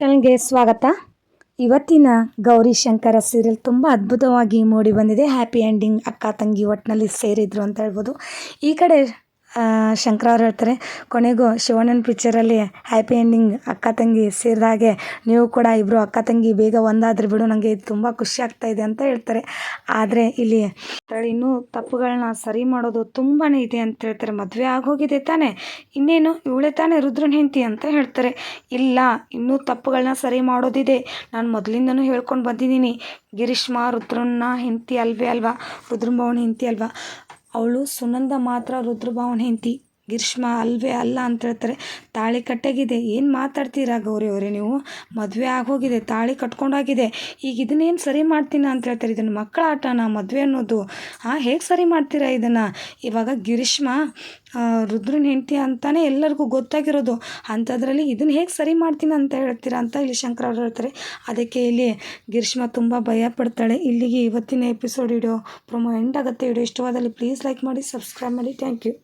ಚಾನಲ್ಗೆ ಸ್ವಾಗತ. ಇವತ್ತಿನ ಗೌರಿ ಶಂಕರ ಸೀರಿಯಲ್ ತುಂಬ ಅದ್ಭುತವಾಗಿ ಮೂಡಿ ಬಂದಿದೆ. ಹ್ಯಾಪಿ ಎಂಡಿಂಗ್ ಅಕ್ಕ ತಂಗಿ ಒಟ್ಟಿನಲ್ಲಿ ಸೇರಿದ್ರು ಅಂತ ಹೇಳ್ಬೋದು. ಈ ಕಡೆ ಶಂಕರ ಅವ್ರು ಹೇಳ್ತಾರೆ, ಕೊನೆಗೂ ಶಿವಣ್ಣನ ಪಿಕ್ಚರಲ್ಲಿ ಹ್ಯಾಪಿ ಎಂಡಿಂಗ್ ಅಕ್ಕ ತಂಗಿ ಸೇರಿದಾಗೆ ನೀವು ಕೂಡ ಇಬ್ಬರು ಅಕ್ಕ ತಂಗಿ ಬೇಗ ಒಂದಾದ್ರೆ ಬಿಡು ನನಗೆ ಇದು ತುಂಬ ಖುಷಿ ಆಗ್ತಾ ಇದೆ ಅಂತ ಹೇಳ್ತಾರೆ. ಆದರೆ ಇಲ್ಲಿ ಇನ್ನೂ ತಪ್ಪುಗಳನ್ನ ಸರಿ ಮಾಡೋದು ತುಂಬಾ ಇದೆ ಅಂತ ಹೇಳ್ತಾರೆ, ಮದುವೆ ಆಗೋಗಿದೆ ತಾನೇ, ಇನ್ನೇನು ಇವಳೆ ತಾನೇ ರುದ್ರನ ಹೆಂಡತಿ ಅಂತ ಹೇಳ್ತಾರೆ. ಇಲ್ಲ, ಇನ್ನೂ ತಪ್ಪುಗಳನ್ನ ಸರಿ ಮಾಡೋದಿದೆ, ನಾನು ಮೊದಲಿಂದನೂ ಹೇಳ್ಕೊಂಡು ಬಂದಿದ್ದೀನಿ ಗಿರೀಶ್ಮ ರುದ್ರನ್ನ ಹೆಂಡತಿ ಅಲ್ವೇ ಅಲ್ವಾ ರುದ್ರನ್ ಭಾವನ ಹೆಂಡತಿ ಅಲ್ವಾ. ಅವಳು ಸುನಂದ ಮಾತ್ರ ರುದ್ರಭಾವನ ಹೆಂಡತಿ ಗಿರೀಶ್ಮ ಅಲ್ವೇ ಅಲ್ಲ ಅಂತ ಹೇಳ್ತಾರೆ. ತಾಳಿ ಕಟ್ಟಾಗಿದೆ. ಏನು ಮಾತಾಡ್ತೀರಾ ಗೌರಿ ಅವರೇ ನೀವು? ಮದುವೆ ಆಗೋಗಿದೆ, ತಾಳಿ ಕಟ್ಕೊಂಡೋಗಿದೆ. ಈಗ ಇದನ್ನೇನು ಸರಿ ಮಾಡ್ತೀನ ಅಂತ ಹೇಳ್ತಾರೆ. ಇದನ್ನು ಮಕ್ಕಳ ಆಟನ ಮದುವೆ ಅನ್ನೋದು? ಹಾಂ ಹೇಗೆ ಸರಿ ಮಾಡ್ತೀರಾ ಇದನ್ನು? ಇವಾಗ ಗಿರೀಶ್ಮ ರುದ್ರನ ಹೆಂಡತಿ ಅಂತಾನೆ ಎಲ್ಲರಿಗೂ ಗೊತ್ತಾಗಿರೋದು. ಅಂಥದ್ರಲ್ಲಿ ಇದನ್ನು ಹೇಗೆ ಸರಿ ಮಾಡ್ತೀನಿ ಅಂತ ಹೇಳ್ತೀರಾ ಅಂತ ಇಲ್ಲಿ ಶಂಕರ್ ಅವರು ಹೇಳ್ತಾರೆ. ಅದಕ್ಕೆ ಇಲ್ಲಿ ಗಿರೀಶ್ಮ ತುಂಬ ಭಯ ಪಡ್ತಾಳೆ. ಇಲ್ಲಿಗೆ ಇವತ್ತಿನ ಎಪಿಸೋಡ್ ವಿಡಿಯೋ ಪ್ರೊಮೋ ಎಂಡ್ ಆಗುತ್ತೆ. ವಿಡಿಯೋ ಇಷ್ಟವಾದಲ್ಲಿ ಪ್ಲೀಸ್ ಲೈಕ್ ಮಾಡಿ ಸಬ್ಸ್ಕ್ರೈಬ್ ಮಾಡಿ. Thank you